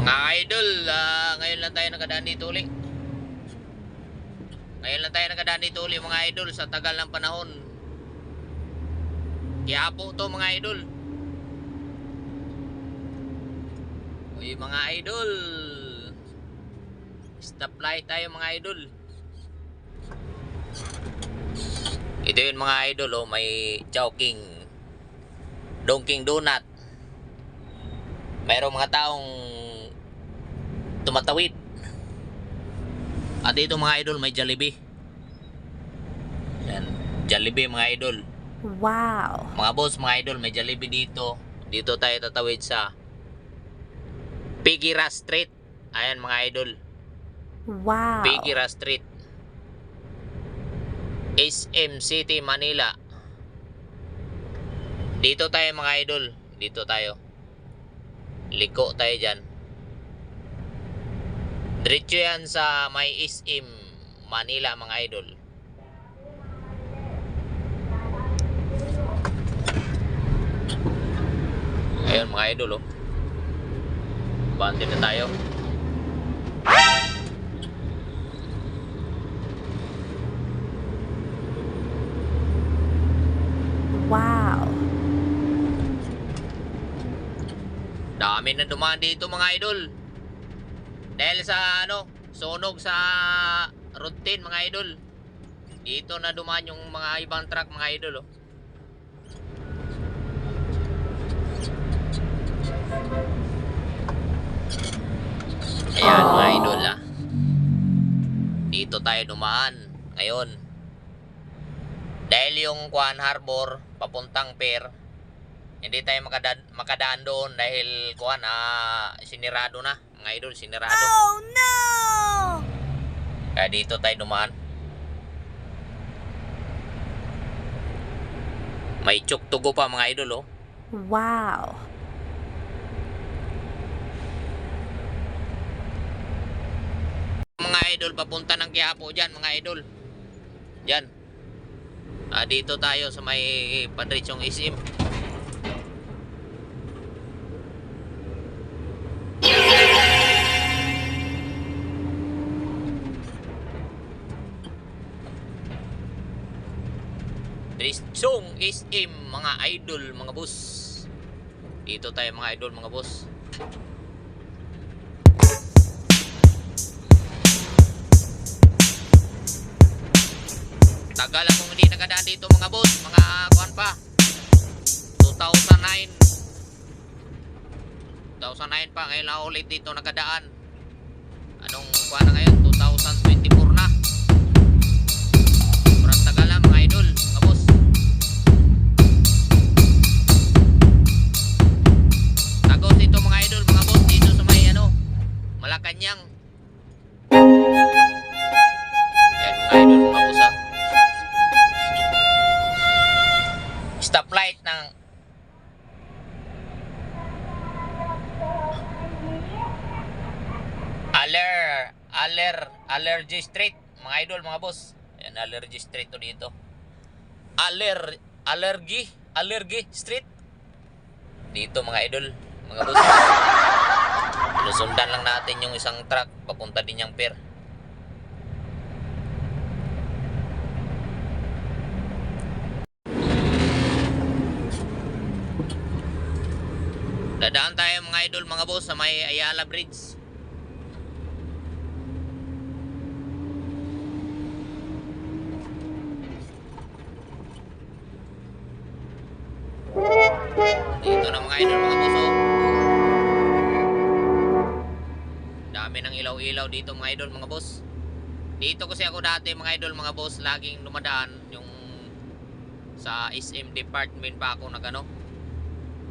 Mga idol, ah, ngayon lang tayo nakadaan dito uli. Ngayon lang tayo nakadaan dito uli mga idol sa tagal ng panahon. Kaya po to mga idol. Uy mga idol. Stoplight tayo mga idol. Ito yun mga idol oh, may Chowking. Donking Donut. Mayroong mga taong tumatawid. At dito mga idol may Jollibee. Yan. Jollibee mga idol. Wow. Mga boss, mga idol, may Jollibee dito. Dito tayo tatawid sa Pigira Street. Ayan mga idol. Wow. Pigira Street. SM City, Manila. Dito tayo mga idol. Dito tayo. Liko tayo dyan. Diretso yan sa may SM Manila mga idol. Ayun mga idol oh. Bante na tayo. Wow. Dami na dumaan dito mga idol. Dahil sa ano, sunog sa routine mga idol. Dito na dumaan yung mga ibang truck mga idol oh. Ayan mga Oh. idol ah. Dito tayo dumaan ngayon. Dahil yung Kwan Harbor papuntang Pier hindi tayo makadaan, makadaan doon dahil kuan ah sinirado na mga idol sinirado Oh no! kaya dito tayo dumaan. May tsuktugo pa mga idol oh. Wow. mga idol papunta ng Quiapo dyan mga idol. Dyan. Ah, dito tayo sa may Padrichong Isim Padrichong Isim mga idol mga boss dito tayo mga idol mga boss Tagal akong hindi nakadaan dito mga boss, mga kuan pa. 2009. 2009 pa, ngayon lang ulit dito nakadaan. Anong kuan na ngayon? 2024 Malacanang. Ayan mga idol, ah. stoplight ng Aller Aller Allergy Street mga idol mga boss Ayan, Allergy Street to dito Aller Allergy Allergy Street dito mga idol mga boss Lusundan lang natin yung isang truck papunta din yung pier Dadaan tayo mga idol mga boss sa may Ayala Bridge. Dito na mga idol mga ilaw-ilaw dito mga idol mga boss. Dito kasi ako dati mga idol mga boss laging dumadaan yung sa SM department pa ako nagano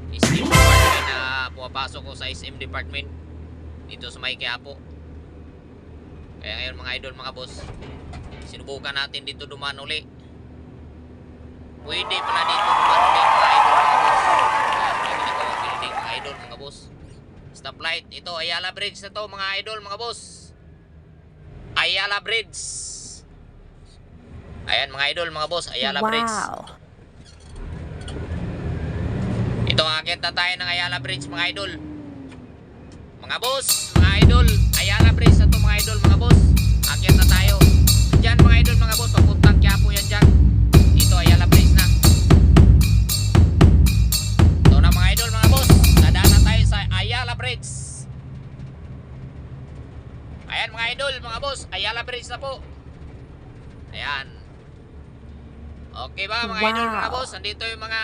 SM department na pumapasok ko sa SM department dito sa may Quiapo. Kaya ngayon mga idol mga boss sinubukan natin dito dumaan uli. Pwede pala dito dumaan uli mga idol mga boss. Kaya may ginagawang building mga idol mga boss stoplight ito Ayala Bridge na to mga idol mga boss Ayala Bridge ayan mga idol mga boss Ayala Bridge Wow. Ito akit na tayo ng Ayala Bridge mga idol. Mga boss, mga idol, Ayala Bridge na to mga idol, mga boss. Akyat na tayo. Diyan mga idol, mga boss, Ayan mga idol, mga boss, Ayala Bridge na po. Ayan. Okay ba mga idol, Wow. mga boss? Nandito yung mga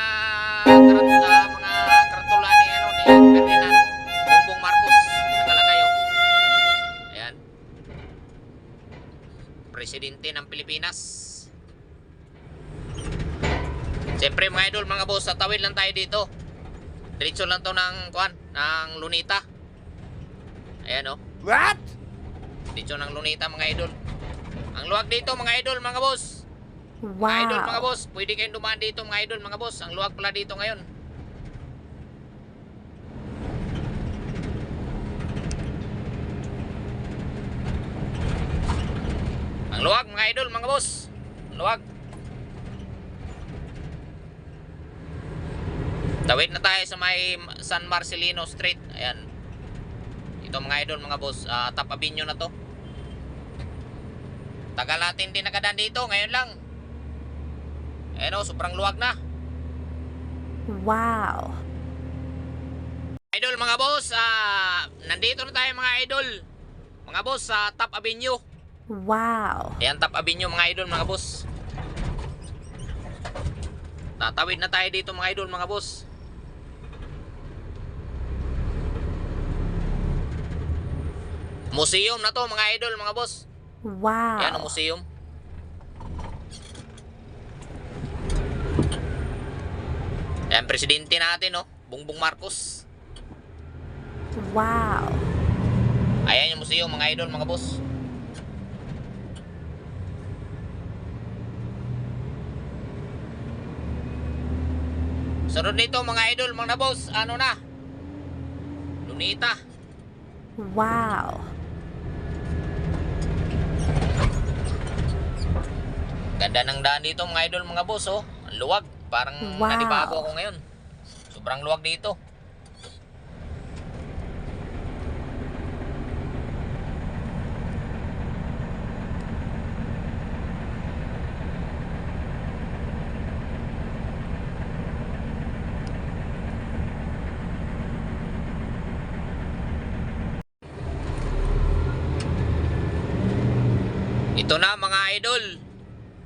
karat, ah, mga karatula ni ano ni Ferdinand Bongbong Marcos. Nakalagay oh. Ayan. Presidente ng Pilipinas. Siyempre mga idol, mga boss, tatawid lang tayo dito. Diretso lang to ng kuan, ng Lunita. Ayan oh. What? Diretso ng Lunita mga idol. Ang luwag dito mga idol, mga boss. Mga idol, mga Wow. boss, pwede kayong dumaan dito mga idol, mga boss. Ang luwag pala dito ngayon. Ang luwag mga idol, mga boss. Ang luwag. Tawid na tayo sa may San Marcelino Street. Ayan. Ito mga idol, mga boss. Uh, top Avenue na to. Tagal natin din nakadaan dito. Ngayon lang. Ayan o, sobrang luwag na. Wow. Idol mga boss, ah, nandito na tayo mga idol. Mga boss sa Top Avenue. Wow. Ayan Top Avenue mga idol mga boss. Tatawid na tayo dito mga idol mga boss. Museum na to mga idol mga boss. Wow. Ayan ang museum. Ayan presidente natin no, Bongbong Marcos. Wow. Ayan yung museum mga idol mga boss. Sunod nito mga idol mga boss, ano na? Lunita. Wow. Ganda ng daan dito mga idol mga boss oh. Ang luwag. Parang Wow. nanibago ako ngayon. Sobrang luwag dito. Ito na mga idol.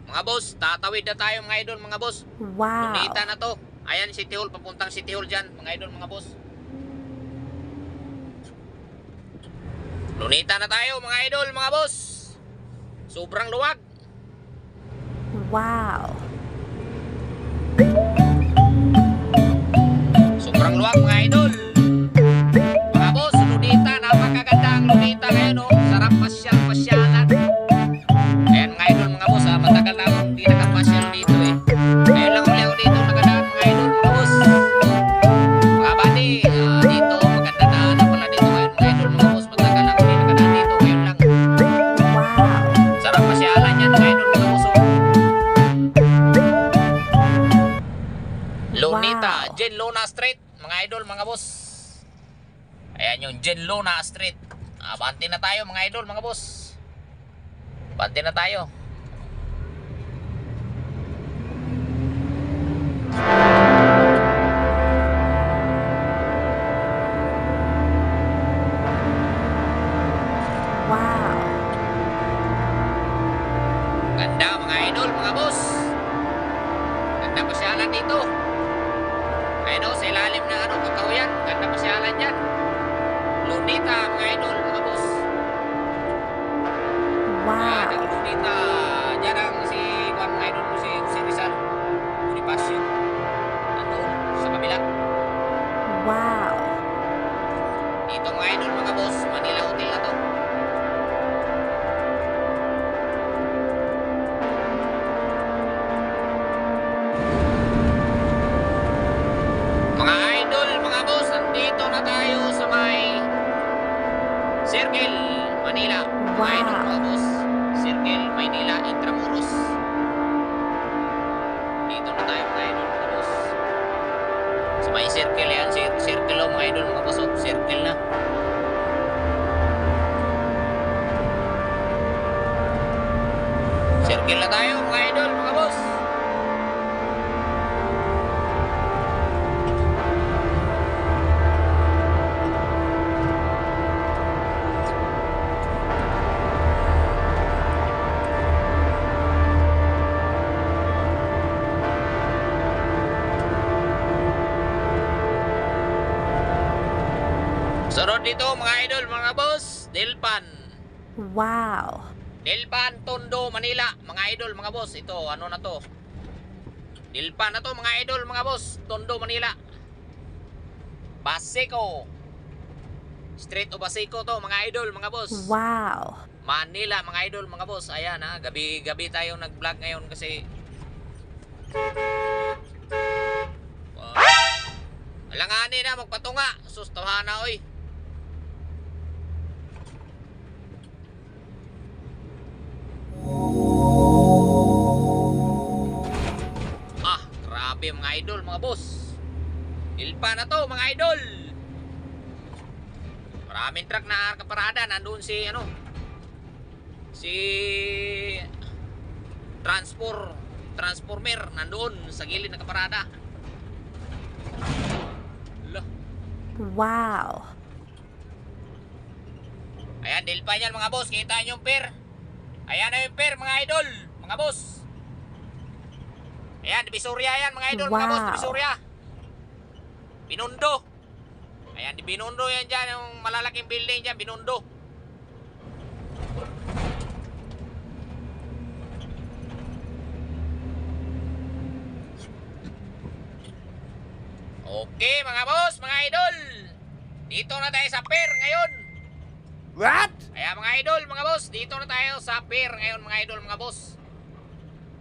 Mga boss, tatawid na tayo mga idol mga boss. Wow. Lunita na to. Ayan City Hall, papuntang City Hall dyan, mga idol, mga boss. Lunita na tayo, mga idol, mga boss. Sobrang luwag. Wow. Sobrang luwag, mga idol. Street, mga idol, mga boss. Ayan yung Jen Luna Street. Ah, bante na tayo, mga idol, mga boss. Bante na tayo. Ganda, mga idol, mga boss. Ganda pasyalan dito. Ayun o, sa ilalim ng ano, kakahuyan. Ganda pasyalan dyan. Lunita, mga idol, mga boss. Ayan, ang Wow. Lunita. Surgil na tayo mga idol, mga boss. Sunod dito mga idol, mga boss, Dilpan. Wow. Delpan, Tondo, Manila. Mga idol, mga boss. Ito, ano na to? Delpan na to, mga idol, mga boss. Tondo, Manila. Basico. Street o Basico to, mga idol, mga boss. Wow. Manila, mga idol, mga boss. Ayan ha, gabi-gabi tayo nag-vlog ngayon kasi... Alanganin na, magpatunga. Sus, tawhana, oy. Boss. Ilpa na to, mga idol. Maraming truck na kaparada. Nandun si, ano, si Transpor Transformer nandoon sa gilid ng kaparada. Wow. ayan dilpa niyan mga boss, kita niyo yung per. Ayan na yung per mga idol, mga boss. Ayan, Divisoria yan mga idol, mga boss, Wow. Divisoria. Binundo. Ayan, di Binundo yan dyan, yung malalaking building dyan, Binundo. Okay mga boss, mga idol. Dito na tayo sa pier ngayon. What? Kaya mga idol, mga boss, dito na tayo sa pier ngayon mga idol, mga boss.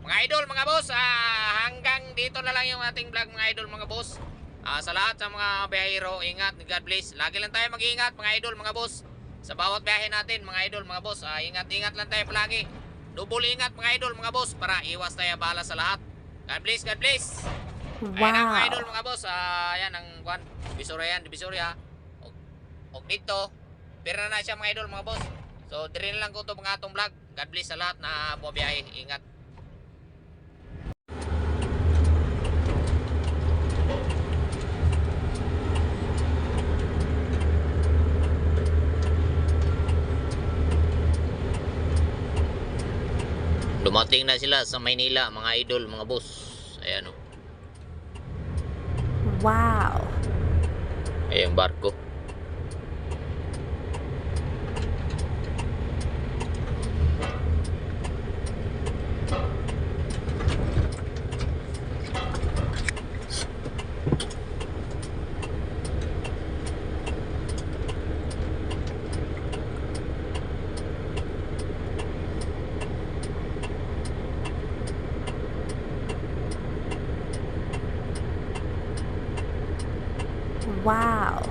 Mga idol, mga boss, ah, hanggang dito na lang yung ating vlog mga idol, mga boss. Ah, sa lahat sa mga biyahero, ingat, God bless. Lagi lang tayo mag-iingat mga idol, mga boss. Sa bawat biyahe natin, mga idol, mga boss, ah, ingat-ingat lang tayo palagi. Double ingat mga idol, mga boss, para iwas tayo bala sa lahat. God bless, God bless. Ayan ang mga idol Wow. mga boss. Ah, ayan ang kwan. Divisoria yan, Divisoria. Og, og dito, pera na siya mga idol mga boss. So, diri na lang ko to mga atong vlog. God bless sa lahat na bumabiyahe. Ingat. Dumating na sila sa Maynila, mga idol, mga boss. Ayan o. Wow. Ayan barko. Wow.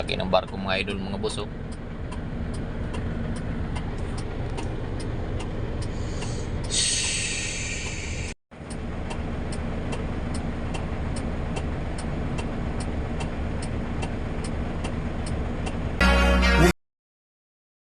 Laki ng barko mga idol, mga boss oh.